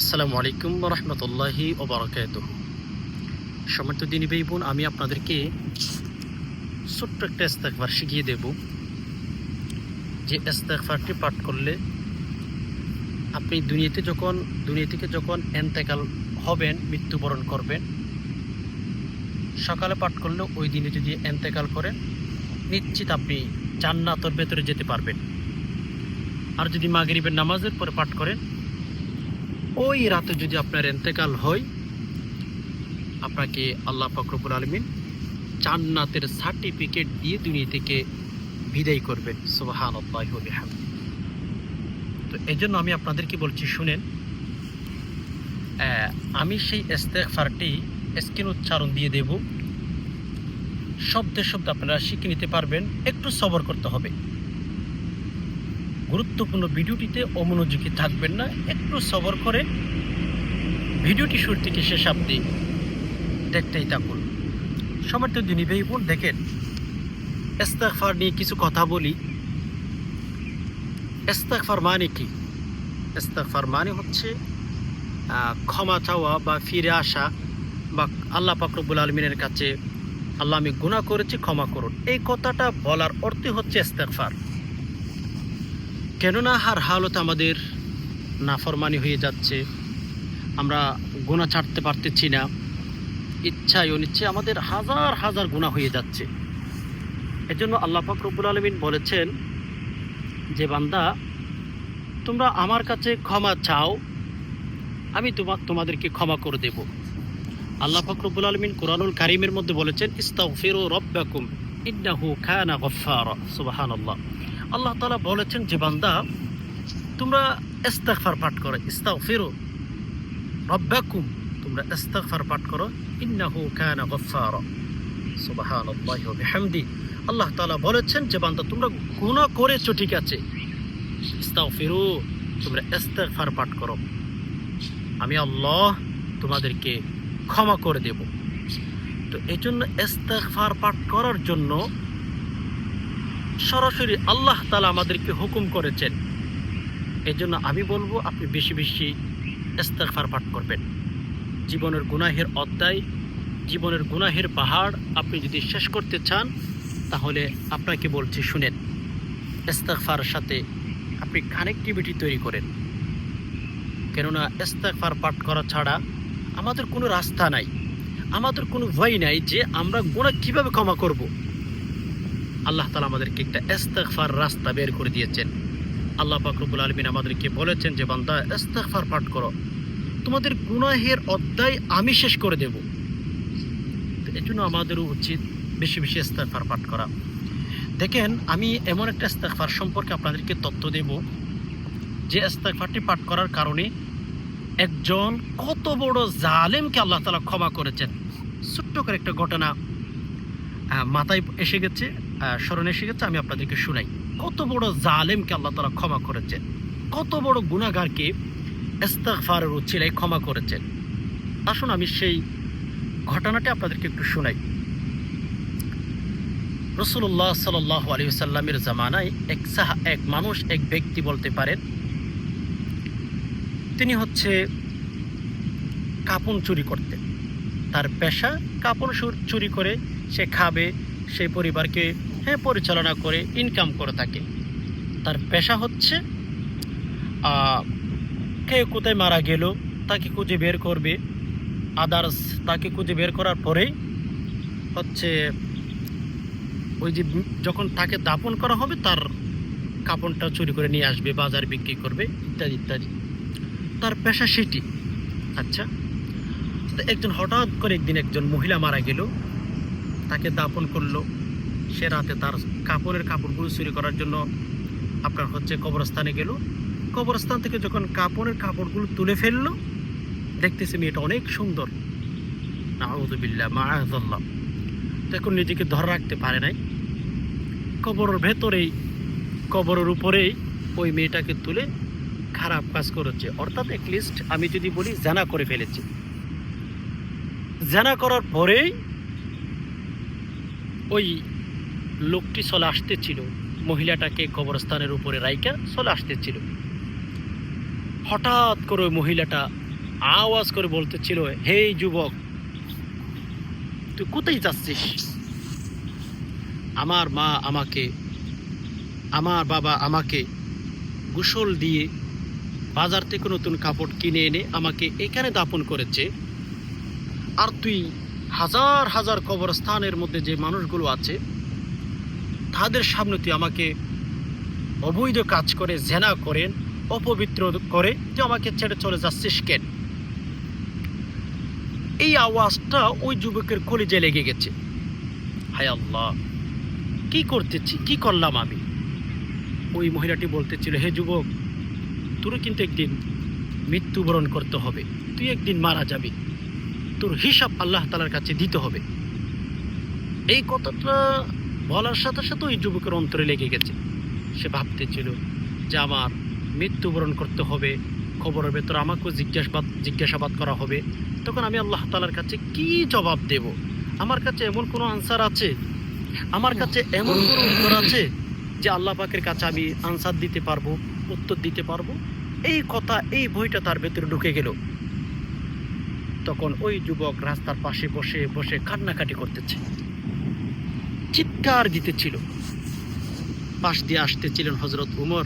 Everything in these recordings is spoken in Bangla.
আসসালামু আলাইকুম রহমতুল্লাহি ওবরাকাত সমর্থ দিনী ভাই বোন আমি আপনাদেরকে ছোট্ট একটা ইস্তেকবার শিখিয়ে দেব। যে ইস্তেকবারটি পাঠ করলে আপনি দুনিয়াতে যখন, দুনিয়া থেকে যখন এন্তেকাল হবেন, মৃত্যুবরণ করবেন, সকালে পাঠ করলে ওই দিনে যদি এন্তেকাল করেন, নিশ্চিত আপনি জান্নাতর ভেতরে যেতে পারবেন। আর যদি মাগরিবের নামাজের পরে পাঠ করেন ওই রাতে যদি আপনার এন্তেকাল হয়, আপনাকে আল্লাহ ফকরবুল আলমিন জান্নাতের সার্টিফিকেট দিয়ে দুনিয়া থেকে বিদায় করবেন। সোহান তো এই জন্য আমি আপনাদেরকে বলছি, শুনেন আমি সেই ইস্তেগফারটি স্কিন উচ্চারণ দিয়ে দেব। শব্দে শব্দ আপনারা শিখে নিতে পারবেন, একটু সবর করতে হবে। গুরুত্বপূর্ণ ভিডিওটিতে অমনোযোগী থাকবেন না, একটু সবর করে ভিডিওটি শুরু থেকে শেষ অব্দি দেখতেই থাকুন। সমর্থ দিনী ভাই বোন, দেখেন। ইস্তেগফার নিয়ে কিছু কথা বলি। ইস্তেগফার মানে কি? ইস্তেগফার মানে হচ্ছে ক্ষমা চাওয়া বা ফিরে আসা বা আল্লাহ পাকরবুল আলমিনের কাছে, আল্লাহ আমি গুনাহ করেছি, ক্ষমা করুন। এই কথাটা বলার অর্থই হচ্ছে ইস্তেগফার। কেননা হার হালত আমাদের নাফরমানি হয়ে যাচ্ছে, আমরা গুণা ছাড়তে পারতেছি না, ইচ্ছায় অনিচ্ছে আমাদের হাজার হাজার গুণা হয়ে যাচ্ছে। এজন্য আল্লাহ রব্বুল আলমিন বলেছেন যে, বান্দা, তোমরা আমার কাছে ক্ষমা চাও, আমি তোমা, তোমাদেরকে ক্ষমা করে দেব। আল্লাহ পাক রব্বুল আলমিন কোরআনুল কারিমের মধ্যে বলেছেন ইস্তাউ ইস্তাগফিরু রব্বাকুম ইন্নাহু কানা গফফারা। সুবহানাল্লাহ। আল্লাহ তাআলা বলেছেন যে বান্দা, তোমরা ইস্তেগফার পাঠ করো, ইস্তাগফিরু রব্বাকুম, তোমরা ইস্তেগফার পাঠ করো, ইন্নাহু কানা গফফারা। সুবহানাল্লাহি আল্লাহ তাআলা বলেছেন যে বান্দা, তোমরা গুনাহ করেছ, ঠিক আছে। ইস্তাগফিরু, তোমরা ইস্তেগফার পাঠ করো। আমি আল্লাহ তোমাদেরকে ক্ষমা করে দেব। তো এই জন্য ইস্তেগফার পাঠ করার জন্য সরাসরি আল্লাহ তালা আমাদেরকে হুকুম করেছেন। এই জন্য আমি বলব, আপনি বেশি বেশি ইস্তেগফার পাঠ করবেন। জীবনের গুনাহের অধ্যায়, জীবনের গুনাহের পাহাড় আপনি যদি শেষ করতে চান, তাহলে আপনাকে বলছি, শুনেন। ইস্তেগফার সাথে আপনি কানেক্টিভিটি তৈরি করেন। কেননা ইস্তেগফার পাঠ করা ছাড়া আমাদের কোনো রাস্তা নাই, আমাদের কোনো ভয় নাই যে আমরা গুণা কীভাবে ক্ষমা করব। আল্লাহ তালা আমাদেরকে একটা ইস্তেগফার রাস্তা বের করে দিয়েছেন। আল্লাহ পাকরবুল আলমিন আমাদেরকে বলেছেন যে, বান্দা, ইস্তেগফার পাঠ করো। তোমাদের গুনাহের অধ্যায় আমি শেষ করে দেব। এই জন্য আমাদেরও উচিত বেশি বেশি ইস্তেগফার পাঠ করা। দেখেন, আমি এমন একটা ইস্তেগফার সম্পর্কে আপনাদেরকে তথ্য দেব। যে ইস্তেগফারটি পাঠ করার কারণে একজন কত বড় জালেমকে আল্লাহ তালা ক্ষমা করেছেন। ছোট্ট করে একটা ঘটনা মাথায় এসে গেছে। স্মরণে এসে গেছে আমি আপনাদেরকে শুনাই। কত বড় জালেমকে আল্লাহ তালা ক্ষমা করেছেন। কত বড় গুণাগারকে ইস্তেগফারের উচ্ছিলায় ক্ষমা করেছেন। আসুন আমি সেই ঘটনাটি আপনাদেরকে একটু শোনাই। রসুল্লাহ সাল আলী সাল্লামের জামানায় এক সাহা, এক মানুষ, এক ব্যক্তি বলতে পারেন, তিনি হচ্ছে কাপন চুরি করতেন। তার পেশা চুর- চুরি করে, সে খাবে সেই পরিবারকে হ্যাঁ পরিচালনা করে ইনকাম করে থাকে। তার পেশা হচ্ছে কে কোথায় মারা গেল, তাকে খুঁজে বের করবে। আদার্স তাকে খুঁজে বের করার পরেই হচ্ছে, ওই যে যখন তাকে দাপন করা হবে, তার কাপড়টা চুরি করে নিয়ে আসবে, বাজার বিক্রি করবে, ইত্যাদি ইত্যাদি। তার পেশা সেটি। আচ্ছা একজন হঠাৎ করে একদিন একজন মহিলা মারা গেল, তাকে দাপন করল। সে রাতে তার কাপড়ের কাপড়গুলো চুরি করার জন্য আপনার হচ্ছে কবরস্থানে গেল। কবরস্থান থেকে যখন কাপড়ের কাপড়গুলো তুলে ফেলল, দেখতেছি মেয়েটা অনেক সুন্দর। নাউযুবিল্লাহ মাআযাল্লাহ। তখন নিজেকে ধরে রাখতে পারে নাই। কবরের ভেতরেই, কবরের উপরেই ওই মেয়েটাকে তুলে খারাপ কাজ করেছে। অর্থাৎ লিস্ট আমি যদি বলি জানা করে ফেলেছি। জানা করার পরেই ওই লোকটি চলে আসতেছিল। মহিলাটাকে কবরস্থানের উপরে রাইকা চলে আসতেছিল। হঠাৎ করে ওই মহিলাটা আওয়াজ করে বলতেছিল হে যুবক, তুই কোথায় যাচ্ছিস? আমার মা আমাকে, আমার বাবা আমাকে গোসল দিয়ে বাজার থেকে নতুন কাপড় কিনে এনে আমাকে এখানে দাপন করেছে। আর তুই হাজার হাজার কবরস্থানের মধ্যে যে মানুষগুলো আছে তাদের সামনে তুই আমাকে অবৈধ কাজ করে, জেনা করেন অপবিত্র করে তুই আমাকে ছেড়ে চলে যাচ্ছিস কেন? এই আওয়াজটা ওই যুবকের কলিজে লেগে গেছে। হায় আল্লাহ, কি করতেছি, কি করলাম আমি? ওই মহিলাটি বলতেছিল, হে যুবক, তোর কিন্তু একদিন মৃত্যুবরণ করতে হবে। তুই একদিন মারা যাবি। তোর হিসাব আল্লাহ তালার কাছে দিতে হবে। এই কথাটা বলার সাথে সাথে ওই যুবকের অন্তরে লেগে গেছে। সে ভাবতেছিল যে আমার মৃত্যুবরণ করতে হবে, খবরের ভেতর আমাকেও জিজ্ঞাসাবাদ জিজ্ঞাসাবাদ করা হবে। তখন আমি আল্লাহ তালার কাছে কি জবাব দেব? আমার কাছে এমন কোনো আনসার আছে? আমার কাছে এমন কোনো উত্তর আছে যে আল্লাহ পাকের কাছে আমি আনসার দিতে পারব, উত্তর দিতে পারব? এই কথা, এই বইটা তার ভেতরে ঢুকে গেল। তখন ওই যুবক রাস্তার পাশে বসে বসে কান্নাকাটি করতেছে। চিৎকার দিতেছিল। পাশ দিয়ে আসতেছিলেন হজরত উমর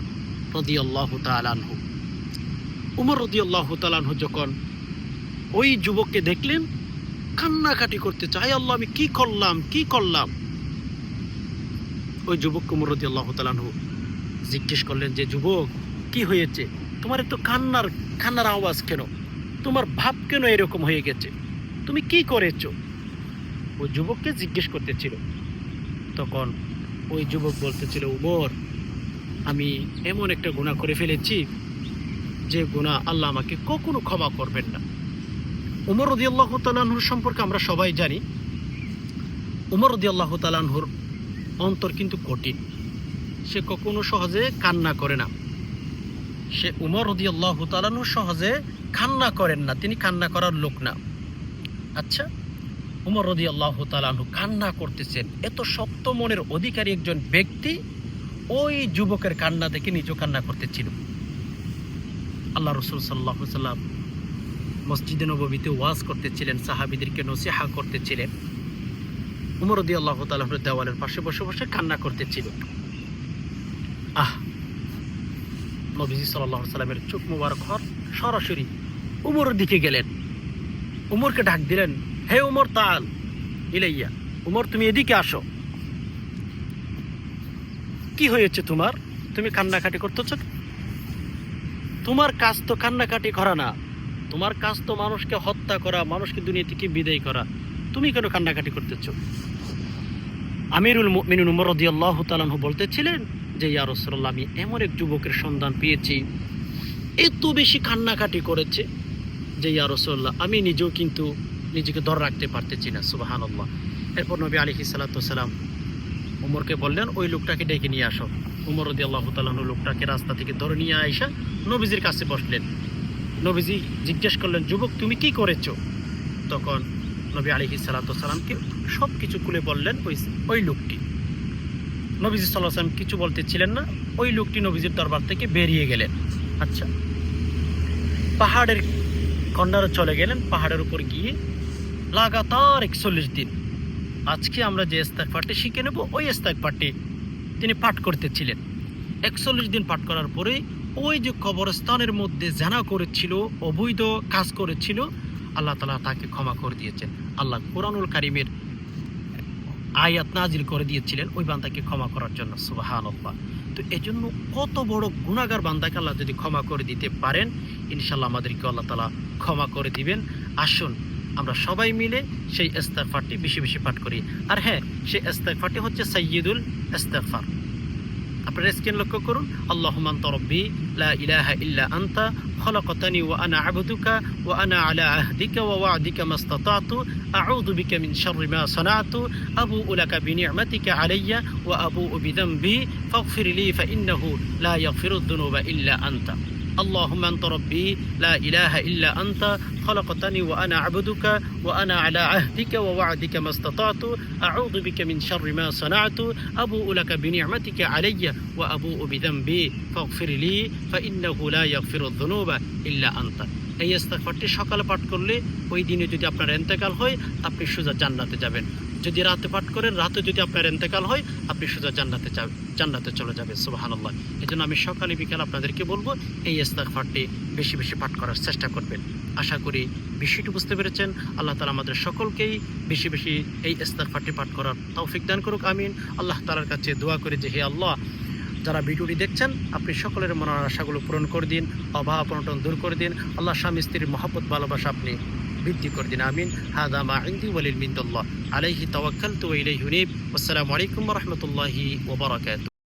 রদি আল্লাহ তালানহু উমর রদি আল্লাহ তালানহু যখন ওই যুবককে দেখলেন, কান্নাকাটি করতে চাই আল্লাহ, আমি কি করলাম কি করলাম? ওই যুবক উমর রদি আল্লাহ তালানহু জিজ্ঞেস করলেন যে, যুবক, কি হয়েছে? তোমার এত কান্নার কান্নার আওয়াজ কেন? তোমার ভাব কেন এরকম হয়ে গেছে? তুমি কি করেছ? ওই যুবককে জিজ্ঞেস করতেছিল তখন ওই যুবক বলতেছিল, উমর, আমি এমন একটা গুণা করে ফেলেছি যে গুণা আল্লাহ আমাকে কখনো ক্ষমা করবেন না। উমর রদি আল্লাহ তালাহুর সম্পর্কে আমরা সবাই জানি, উমর রদি আল্লাহ তালাহুর অন্তর কিন্তু কঠিন। সে কখনো সহজে কান্না করে না। সে উমর রদি আল্লাহ তালানু সহজে কান্না করেন না, তিনি কান্না করার লোক না। আচ্ছা উমর রদি আল্লাহ তালানহু কান্না করতেছেন। এত শক্ত মনের অধিকারী একজন ব্যক্তি ওই যুবকের কান্না দেখে নিজেও কান্না করতেছিল। আল্লাহ রসুল সাল্লাহ সাল্লাম মসজিদে নবীতে ওয়াজ করতেছিলেন, সাহাবিদেরকে নসিহা করতেছিলেন। উমর রদি আল্লাহ তালাহুর দেওয়ালের পাশে বসে বসে কান্না করতেছিল। আহ! নবীজি সাল্লাহ সাল্লামের চোখ মুবারক হর সরাসরি উমরের দিকে গেলেন। উমরকে ডাক দিলেন হে উমর, তাল। ইলাইয়া, উমর, তুমি এদিকে আসো। কি হয়েছে তোমার? তুমি কান্নাকাটি করতেছ তোমার কাজ তো কান্নাকাটি করা না। তোমার কাজ তো মানুষকে হত্যা করা, মানুষকে দুনিয়া থেকে বিদায় করা। তুমি কেন কান্নাকাটি করতেছ? আমিরুল মিনুন উমর রদিয়াল্লাহ তালানহু বলতেছিলেন যে, ইয়া রসল্লাহ আমি এমন এক যুবকের সন্ধান পেয়েছি। এত বেশি কান্নাকাটি করেছে যে, ইয়া রসল্লাহ আমি নিজেও কিন্তু নিজেকে ধরে রাখতে পারতেছি না সুবাহান আল্লাহ এরপর নবী আলিহি সাল্লাতাম উমরকে বললেন, ওই লোকটাকে ডেকে নিয়ে আসো। উমর রদি আল্লাহ তালন লোকটাকে রাস্তা থেকে ধরে নিয়ে আইসা নবীজির কাছে বসলেন। নবীজি জিজ্ঞেস করলেন, যুবক, তুমি কি করেছ? তখন নবী আলিহি সাল্লাতামকে সব কিছু খুলে বললেন, ওই ওই লোকটি। নবীজি সাল্লাহ সাল্লাম কিছু বলতেছিলেন না, ওই লোকটি নবীজির দরবার থেকে বেরিয়ে গেলেন। আচ্ছা পাহাড়ের কন্যারা চলে গেলেন, পাহাড়ের উপর গিয়ে লাগাতার একচল্লিশ দিন। আজকে আমরা যে ইস্তাকফারটি শিখে নেব, ওই ইস্তাকফারটি তিনি পাঠ করতেছিলেন। একচল্লিশ দিন পাঠ করার পরে ওই যে কবরস্থানের মধ্যে জানা করেছিল, অবৈধ কাজ করেছিল, আল্লাহ তালা তাকে ক্ষমা করে দিয়েছেন। আল্লাহ কোরআনুল কারিমের আয়াত নাজিল করে দিয়েছিলেন, ওই বান্দাকে ক্ষমা করার জন্য। সুবাহান তো এজন্য কত বড় গুণাগার বান্দাকে আল্লাহ যদি ক্ষমা করে দিতে পারেন ইনশাল্লাহ আমাদেরকে আল্লাহ তালা ক্ষমা করে দিবেন। আসুন আমরা সবাই মিলে সেই ইস্তেগফারটি বেশি বেশি পাঠ করি। আর হ্যাঁ সেই ইস্তেগফারটি হচ্ছে সাইয়্যিদুল ইস্তেগফার। আপনারা স্ক্রিন লক্ষ্য করুন, আল্লাহুম্মা আনতা রাব্বি, লা ইলাহা ইল্লা আনতা, খলাকতানি ওয়া আনা আবদুকা, ওয়া আনা আলা আহদিকা ওয়া ওয়া'দিকা মাস্তাতাতু, আউযু বিকা মিন শাররি মা সানাতু আবুউ লাকা বিনি'মাতিকা আলাইয়া, ওয়া আবুউ বিযামবি ফাগফির লি ফাইন্নাহু লা ইয়াগফিরু যুনুবা ইল্লা আনতা। اللهم أنت ربي لا إله إلا أنت خلقتني وأنا عبدك وأنا على عهدك ووعدك ما استطعت أعوذ بك من شر ما صنعت أبوء لك بنعمتك علي وأبوء بذنبي فاغفر لي فإنه لا يغفر الذنوب إلا أنت এই ইস্তেকফারটি সকালে পাঠ করলে ওই দিনে যদি আপনার এন্তেকাল হয় আপনি সোজা জান্নাতে যাবেন যদি রাতে পাঠ করেন, রাতে যদি আপনার এন্তেকাল হয়, আপনি সোজা জান্নাতে জান্নাতে চলে যাবেন সুবাহান্লাহ এই জন্য আমি সকালে বিকাল আপনাদেরকে বলব, এই ইস্তেকফারটি বেশি বেশি পাঠ করার চেষ্টা করবেন। আশা করি বিষয়টি বুঝতে পেরেছেন। আল্লাহ তালা আমাদের সকলকেই বেশি বেশি এই ইস্তেকফারটি পাঠ করার তৌফিক দান করুক, আমিন। আল্লাহ তালার কাছে দোয়া করে যে, হে আল্লাহ, যারা ভিডিওটি দেখছেন, আপনি সকলের মনের আশাগুলো পূরণ করে দিন, অভাব অনটন দূর করে দিন। আল্লাহ স্বামী স্ত্রীর মহব্বত, ভালোবাসা আপনি বৃদ্ধি করে দিন, আমিন। হাদা মা ইন্দি ওয়ালিল মিন্দুল্লাহ। আলাইহি তাওয়াক্কালতু ওয়া ইলাইহি উনিব। আসসালামু আলাইকুম ওয়া রাহমাতুল্লাহি ওয়া বারাকাতুহু।